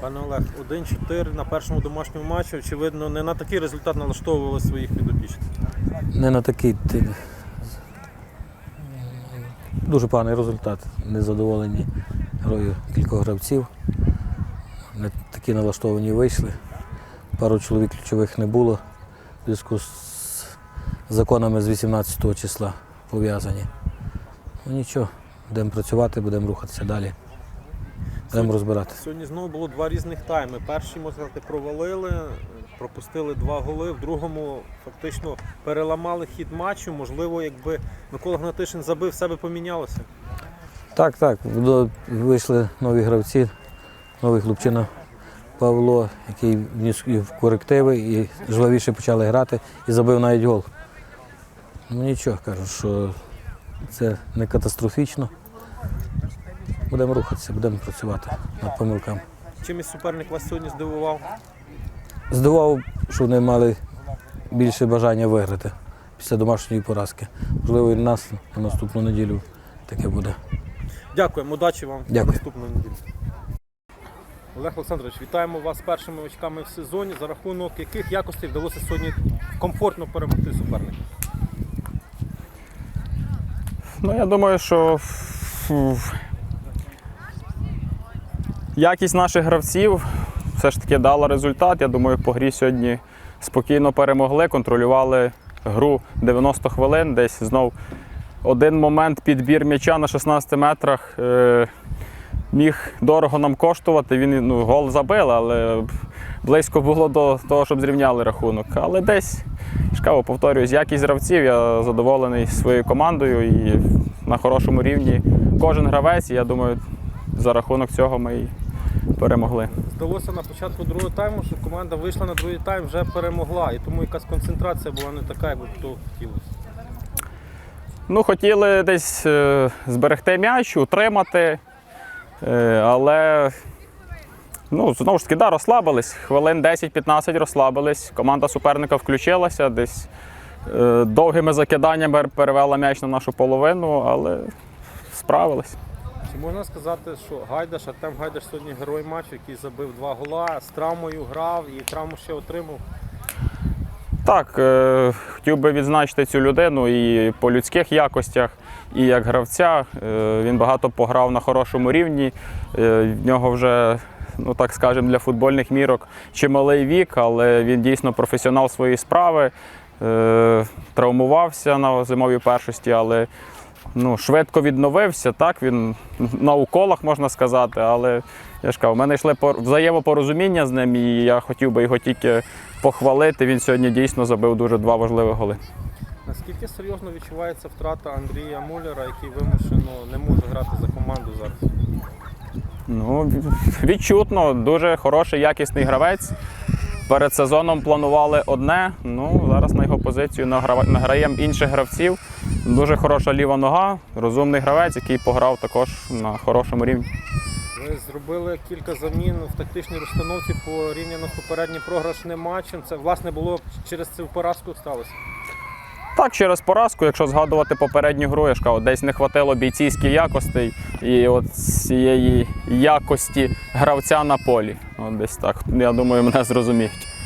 Пане Олег, 1-4 на першому домашньому матчі. Очевидно, не на такий результат налаштовували своїх підопічних. Не на такий дуже поганий результат. Незадоволені грою кількох гравців. Не такі налаштовані вийшли. Пару чоловік ключових не було в зв'язку з законами з 18 числа пов'язані. Ну нічого, будемо працювати, будемо рухатися далі. Будемо розбирати. Сьогодні знову було два різних тайми. Перший, можна сказати, провалили, пропустили два голи. В другому фактично переламали хід матчу. Можливо, якби Микола Гнатишин забив, все би помінялося. Так, так. Вийшли нові гравці, новий хлопчина Павло, який вніс в корективи і жвавіше почали грати і забив навіть гол. Ну нічого, кажу, що це не катастрофічно. Будемо рухатися, будемо працювати над помилками. Чимось суперник вас сьогодні здивував. Здивував, що вони мали більше бажання виграти після домашньої поразки. Можливо, і в нас на наступну неділю таке буде. Дякуємо, удачі вам Дякую. наступної неділі. Олег Олександрович, вітаємо вас з першими очками в сезоні, за рахунок яких якостей вдалося сьогодні комфортно перемогти суперника. Ну, я думаю, що якість наших гравців все ж таки дала результат. Я думаю, по грі сьогодні спокійно перемогли, контролювали гру 90 хвилин. Десь знов один момент підбір м'яча на 16 метрах е, міг дорого нам коштувати. Він ну, гол забив, але близько було до того, щоб зрівняли рахунок. Але десь Шкаво, повторююсь, якість гравців, я задоволений своєю командою і на хорошому рівні кожен гравець. Я думаю, за рахунок цього ми перемогли. Здалося на початку другого тайму, що команда вийшла на другий тайм, вже перемогла, і тому якась концентрація була не така, як би того хотілося. Ну, хотіли десь е, зберегти м'яч, утримати, е, але ну, знову ж таки, да, розслабились. Хвилин 10-15 розслабились. Команда суперника включилася, десь е, довгими закиданнями перевела м'яч на нашу половину, але справились. Можна сказати, що Гайдаш, Артем Гайдаш сьогодні герой матчу, який забив два гола, з травмою грав і травму ще отримав. Так, е, хотів би відзначити цю людину і по людських якостях, і як гравця. Е, він багато пограв на хорошому рівні. Е, в нього вже, ну так скажемо, для футбольних мірок чималий вік, але він дійсно професіонал своєї справи. Травмувався на зимовій першості, але ну, швидко відновився. Так, він на уколах можна сказати, але я ж кажу, в мене йшли взаємопорозуміння з ним, і я хотів би його тільки похвалити. Він сьогодні дійсно забив дуже два важливі голи. Наскільки серйозно відчувається втрата Андрія Муляра, який вимушено не може грати за команду зараз? Ну, відчутно, дуже хороший, якісний гравець. Перед сезоном планували одне. Ну, зараз на його позицію награємо інших гравців. Дуже хороша ліва нога, розумний гравець, який пограв також на хорошому рівні. Ми зробили кілька замін в тактичній розстановці порівняно з попереднім програшним матчем. Це власне було через цю поразку сталося. Так, через поразку, якщо згадувати попередню гру, я ж кажу, десь не хватило бійцівських якостей і от цієї якості гравця на полі. От десь так. Я думаю, мене зрозуміють.